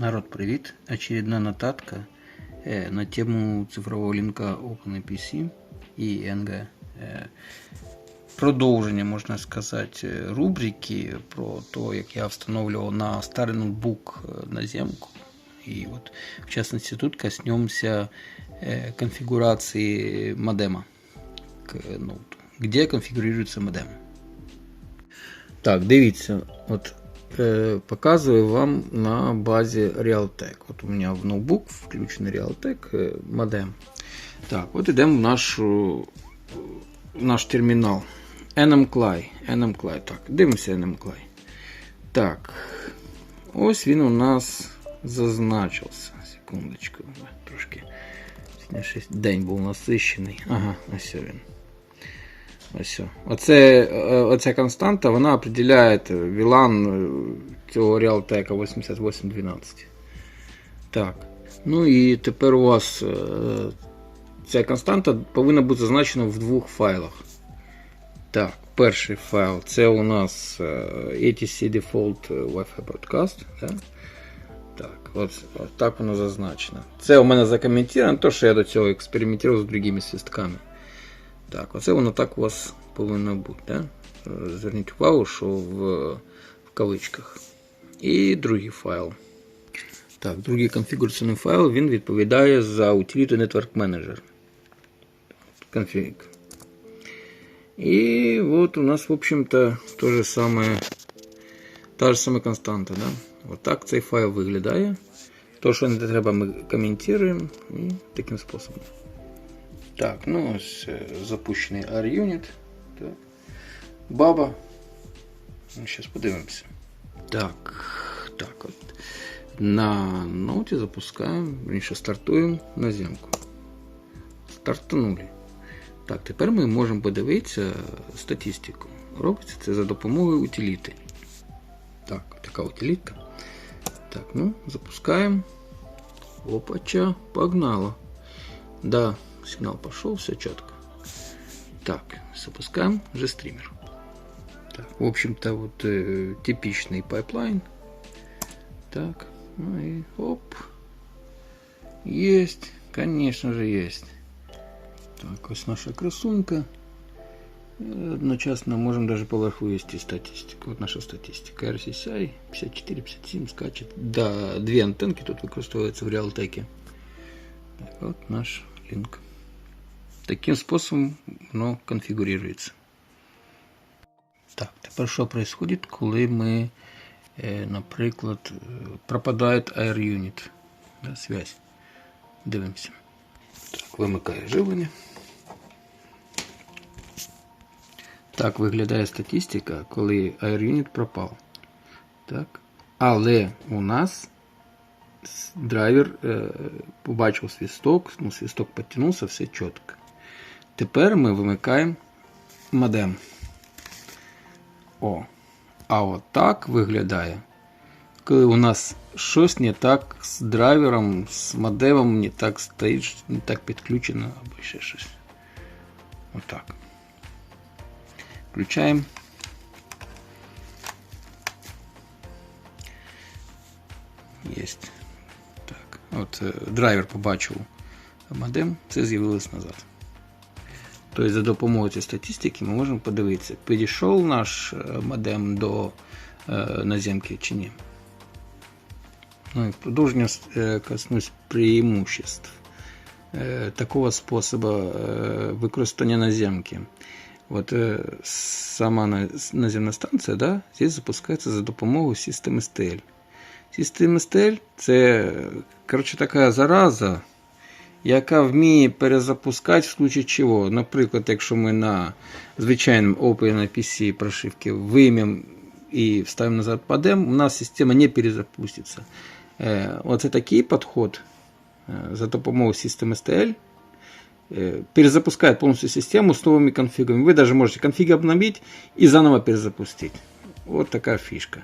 Народ, привет! Очередная нотатка э, на тему цифрового лінка OpenAPC і NG. Е, продовження, можна сказати, е, рубрики про те, як я встановлював на старий ноутбук е, на земку. И вот, в частности, тут коснемся э, конфигурации модема к ноуту. Где конфигурируется модем. Так, дивіться, от е, показую вам на базі Realtek. От у мене в ноутбук включений Realtek е, модем. Так, от йдемо в нашу, наш термінал. NMCLI. NMCLI. Так, дивимося NMCLI. Так. Ось він у нас зазначився. Секундочку. Трошки. День був насищений. Ага, ось він. Ось. Оце, е, оця константа вона определяє VLAN е, цього Realtek 8812. Так. Ну і тепер у вас е, ця константа повинна бути зазначена в двох файлах. Так, перший файл це у нас ATC Default Wi-Fi Broadcast. Да? Так, от, от так воно зазначено. Це у мене закоментовано, то що я до цього експериментував з другими свістками. Так, оце воно так у вас повинно бути. Да? Е, Зверніть увагу, що в, в кавичках. І другий файл. Так, другий конфігураційний файл він відповідає за утиліту Network Manager. Конфиг. И вот у нас, в общем-то, то же самое, та же самая константа. Да? Вот так цей файл виглядає. То, що не треба, ми коментуємо і таким способом. Так, ну ось е, запущений R-Unit. Баба. Ну, Зараз подивимося. Так, так от. На ноуті запускаємо, верніше стартуємо на земку. Стартанули. Так, тепер ми можемо подивитися статистику. Робиться це за допомогою утиліти. Так, така утилітка. Так, ну, запускаємо. Опача, погнало. Да, сигнал пошел, все четко. Так, запускаем же стример. Так, в общем-то, вот э, типичный пайплайн. Так, ну и оп. Есть, конечно же есть. Так, ось наша красунька. Одночасно можем даже поверху вести статистику. Вот наша статистика. RSSI 54-57 скачет. Да, две антенки тут використовуються в. Так, вот наш линк. Таким способом воно конфігурується. Так, тепер що відбувається, коли ми, е, наприклад, е, пропадає Air Unit. Да, связь. Дивимося. Так, вимикає живлення. Так виглядає статистика, коли AirUnit пропав. Так. Але у нас с- драйвер е, побачив свісток, ну, свісток підтягнувся, все чітко. Тепер ми вимикаємо модем. О. А от так виглядає. Коли у нас щось не так з драйвером, з модемом не так стоїть, не так підключено або ще щось. Отак. Включаємо. Єсть. Так. От е, драйвер побачив модем, це з'явилось назад. Тобто за допомогою цієї статистики ми можемо подивитися, підійшов наш е, модем до е, наземки чи ні. Ну і в продовження е, коснусь преимуществ е, такого способу е, використання наземки. Вот э, сама на- наземна станція, да, здесь запускається за допомогою системи STL. Система STL це коротше, така зараза, яка вміє перезапускати в случае чого. Наприклад, якщо ми на звичайному OpenPC прошивці виймемо і вставимо назад подем, у нас система не перезапуститься. Е, Оце такий підход е, за допомогою системи STL э, перезапускает полностью систему с новыми конфигами. Вы даже можете конфиг обновить и заново перезапустить. Вот такая фишка.